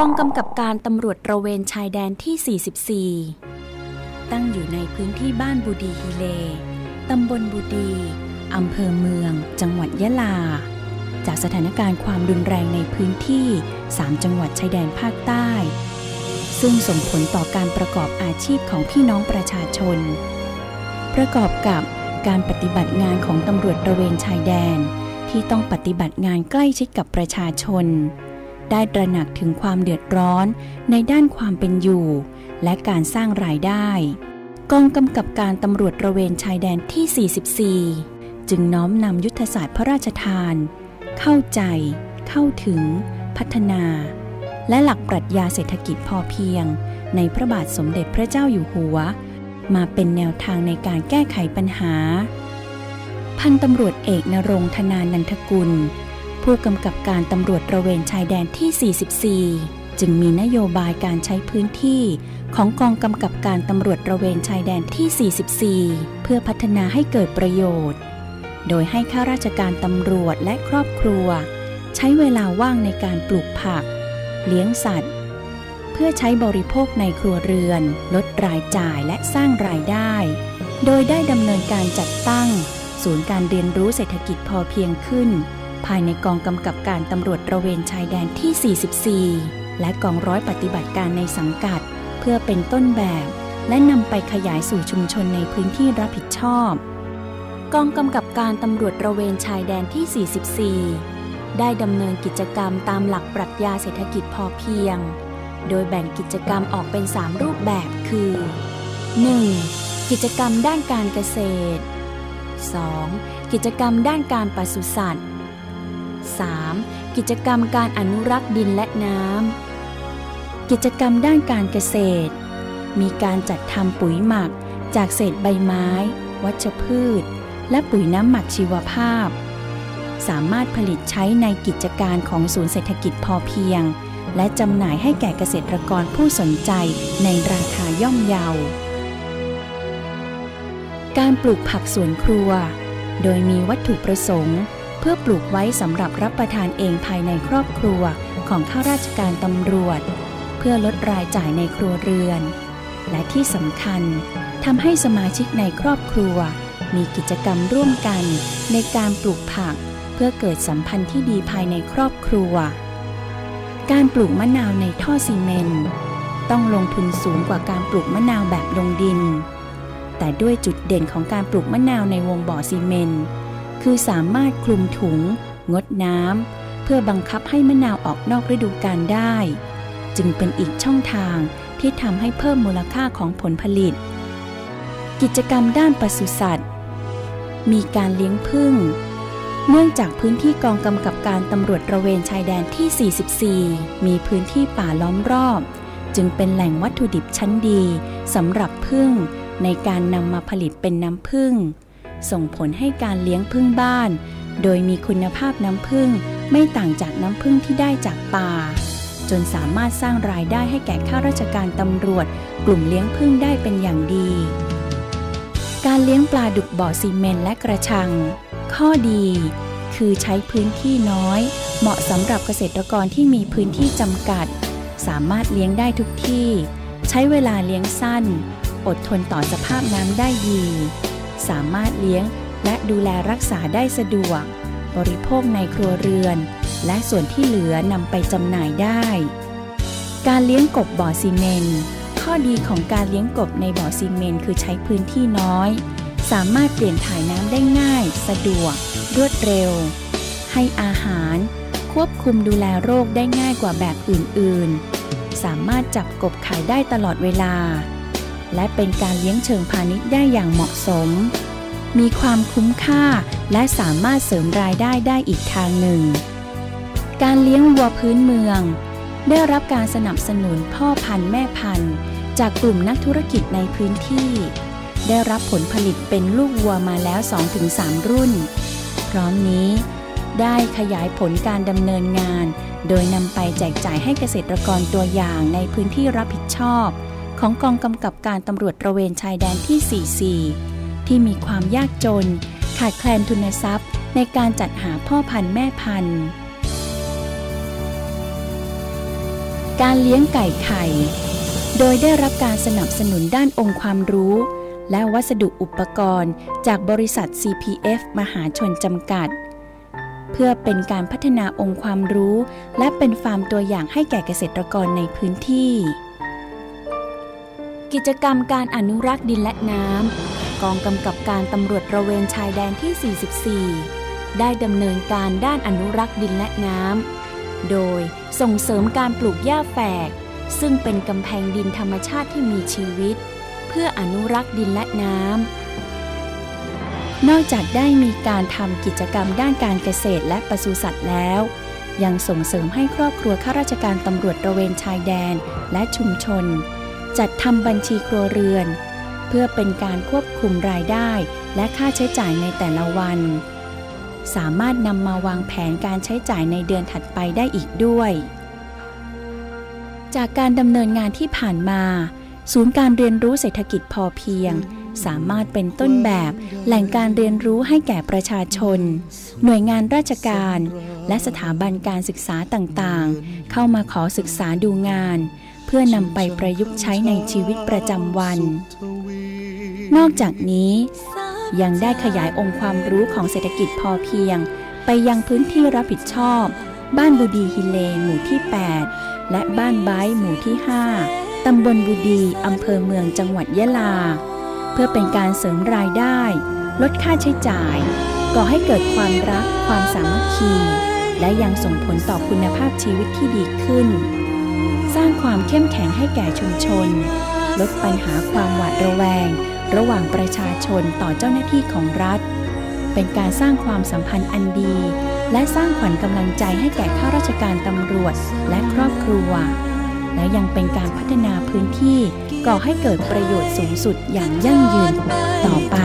กองกำกับการตำรวจระเวนชายแดนที่ 44 ตั้งอยู่ในพื้นที่บ้านบูดีฮิเล ตำบลบูดี อำเภอเมือง จังหวัดยะลา จากสถานการณ์ความรุนแรงในพื้นที่ 3 จังหวัดชายแดนภาคใต้ ซึ่งส่งผลต่อการประกอบอาชีพของพี่น้องประชาชน ประกอบกับการปฏิบัติงานของตำรวจระเวนชายแดน ที่ต้องปฏิบัติงานใกล้ชิดกับประชาชน ได้ตระหนักถึงความเดือดร้อนในด้านความเป็นอยู่ และการสร้างรายได้ กองกำกับการตำรวจระเวนชายแดนที่ 44 จึงน้อมนำยุทธศาสตร์พระราชทาน เข้าใจ เข้าถึง พัฒนา และหลักปรัชญาเศรษฐกิจพอเพียง ในพระบาทสมเด็จพระเจ้าอยู่หัว มาเป็นแนวทางในการแก้ไขปัญหา พันตำรวจเอกนรงธนานันทกุล ผู้กำกับการตำรวจตระเวนชายแดนที่ 44 จึงมีนโยบายการใช้พื้นที่ของกองกำกับการตำรวจตระเวนชายแดนที่ 44 เพื่อพัฒนาให้เกิดประโยชน์ โดยให้ข้าราชการตำรวจและครอบครัว ใช้เวลาว่างในการปลูกผัก เลี้ยงสัตว์ เพื่อใช้บริโภคในครัวเรือน ลดรายจ่ายและสร้างรายได้ โดยได้ดำเนินการจัดตั้ง ศูนย์การเรียนรู้เศรษฐกิจพอเพียงขึ้น ภายในกองกำกับการตำรวจระเวนชายแดนที่ 44 และกองร้อยปฏิบัติการในสังกัด เพื่อเป็นต้นแบบ และนำไปขยายสู่ชุมชนในพื้นที่รับผิดชอบ กองกำกับการตำรวจระเวนชายแดนที่ 44 ได้ดำเนินกิจกรรมตามหลักปรัชญาเศรษฐกิจพอเพียง โดยแบ่งกิจกรรมออกเป็น 3 รูปแบบคือ 1. กิจกรรมด้านการเกษตร 2. กิจกรรมด้านการปศุสัตว์ 3. กิจกรรมการอนุรักษ์ดินและน้ำ กิจกรรมด้านการเกษตร มีการจัดทำปุ๋ยหมัก จากเศษใบไม้ วัชพืช และปุ๋ยน้ำหมักชีวภาพ สามารถผลิตใช้ในกิจการของศูนย์เศรษฐกิจพอเพียง และจำหน่ายให้แก่เกษตรกรผู้สนใจในราคาย่อมเยา การปลูกผักสวนครัว โดยมีวัตถุประสงค์ เพื่อปลูกไว้สำหรับรับประทานเองภายในครอบครัวของข้าราชการตำรวจ เพื่อลดรายจ่ายในครัวเรือน และที่สำคัญทำให้สมาชิกในครอบครัว มีกิจกรรมร่วมกันในการปลูกผัก เพื่อเกิดสัมพันธ์ที่ดีภายในครอบครัว การปลูกมะนาวในท่อซีเมนต์ต้องลงทุนสูงกว่าการปลูกมะนาวแบบลงดิน แต่ด้วยจุดเด่นของการปลูกมะนาวในวงบ่อซีเมนต์ คือสามารถคลุมถุง งดน้ำเพื่อบังคับให้มะนาวออกนอกฤดูกาลได้ จึงเป็นอีกช่องทางที่ทำให้เพิ่มมูลค่าของผลผลิต กิจกรรมด้านปศุสัตว์ มีการเลี้ยงผึ้งเนื่องจากพื้นที่กองกำกับการตำรวจระเวนชายแดนที่ 44 มีพื้นที่ป่าล้อมรอบ จึงเป็นแหล่งวัตถุดิบชั้นดีสำหรับผึ้งในการนำมาผลิตเป็นน้ำผึ้ง ส่งผลให้การเลี้ยงผึ้งบ้าน โดยมีคุณภาพน้ำผึ้งไม่ต่างจากน้ำผึ้งที่ได้จากป่า จนสามารถสร้างรายได้ให้แก่ข้าราชการตำรวจ กลุ่มเลี้ยงผึ้งได้เป็นอย่างดี การเลี้ยงปลาดุกบ่อซีเมนต์และกระชัง ข้อดี คือใช้พื้นที่น้อย เหมาะสำหรับเกษตรกรที่มีพื้นที่จำกัด สามารถเลี้ยงได้ทุกที่ ใช้เวลาเลี้ยงสั้น อดทนต่อสภาพน้ำได้ดี สามารถเลี้ยงและดูแลรักษาได้สะดวก บริโภคในครัวเรือน และส่วนที่เหลือนำไปจำหน่ายได้ การเลี้ยงกบบ่อซีเมนข้อดีของการเลี้ยงกบในบ่อซีเมนคือใช้พื้นที่น้อย สามารถเปลี่ยนถ่ายน้ำได้ง่าย สะดวก รวดเร็ว ให้อาหาร ควบคุมดูแลโรคได้ง่ายกว่าแบบอื่นๆ สามารถจับกบขายได้ตลอดเวลา และเป็นการเลี้ยงเชิงพาณิชย์ได้อย่างเหมาะสม มีความคุ้มค่าและสามารถเสริมรายได้ได้อีกทางหนึ่ง การเลี้ยงวัวพื้นเมือง ได้รับการสนับสนุนพ่อพันธุ์แม่พันธุ์ จากกลุ่มนักธุรกิจในพื้นที่ ได้รับผลผลิตเป็นลูกวัวมาแล้ว 2-3 รุ่น พร้อมนี้ได้ขยายผลการดำเนินงาน โดยนำไปแจกจ่ายให้เกษตรกรตัวอย่างในพื้นที่รับผิดชอบ ของกองกำกับการตำรวจตระเวนชายแดนที่ 44 ที่มีความยากจน ขาดแคลนทุนทรัพย์ ในการจัดหาพ่อพันธุ์แม่พันธุ์ การเลี้ยงไก่ไข่ โดยได้รับการสนับสนุนด้านองค์ความรู้ และวัสดุอุปกรณ์จากบริษัท CPF มหาชนจำกัด เพื่อเป็นการพัฒนาองค์ความรู้ และเป็นฟาร์มตัวอย่างให้แก่เกษตรกรในพื้นที่ กิจกรรมการอนุรักษ์ดินและน้ำกองกำกับการตำรวจระเวนชายแดนที่ 44 ได้ดำเนินการด้านอนุรักษ์ดินและน้ำ โดยส่งเสริมการปลูกหญ้าแฝก ซึ่งเป็นกำแพงดินธรรมชาติที่มีชีวิต เพื่ออนุรักษ์ดินและน้ำ นอกจากได้มีการทำกิจกรรมด้านการเกษตรและปศุสัตว์แล้วยังส่งเสริมให้ครอบครัวข้าราชการตำรวจระเวนชายแดนและชุมชน จัดทำบัญชีครัวเรือน เพื่อเป็นการควบคุมรายได้และค่าใช้จ่ายในแต่ละวัน สามารถนำมาวางแผนการใช้จ่ายในเดือนถัดไปได้อีกด้วย จากการดำเนินงานที่ผ่านมา ศูนย์การเรียนรู้เศรษฐกิจพอเพียง สามารถเป็นต้นแบบแหล่งการเรียนรู้ให้แก่ประชาชน หน่วยงานราชการ และสถาบันการศึกษาต่างๆ เข้ามาขอศึกษาดูงาน เพื่อนำไปประยุกต์ใช้ในชีวิตประจำวัน นอกจากนี้ ยังได้ขยายองค์ความรู้ของเศรษฐกิจพอเพียง ไปยังพื้นที่รับผิดชอบ บ้านบูดีฮิเลหมู่ที่ 8 และบ้านไบ้หมู่ที่ 5 ตำบลบูดีอำเภอเมืองจังหวัดยะลา เพื่อเป็นการเสริมรายได้ ลดค่าใช้จ่ายก่อให้เกิดความรักความสามัคคี และยังส่งผลต่อคุณภาพชีวิตที่ดีขึ้น สร้างความเข้มแข็งให้แก่ชุมชน ลดปัญหาความหวาดระแวง ระหว่างประชาชนต่อเจ้าหน้าที่ของรัฐ เป็นการสร้างความสัมพันธ์อันดี และสร้างขวัญกำลังใจให้แก่ข้าราชการตำรวจและครอบครัว และยังเป็นการพัฒนาพื้นที่ก่อให้เกิดประโยชน์สูงสุดอย่างยั่งยืนต่อไป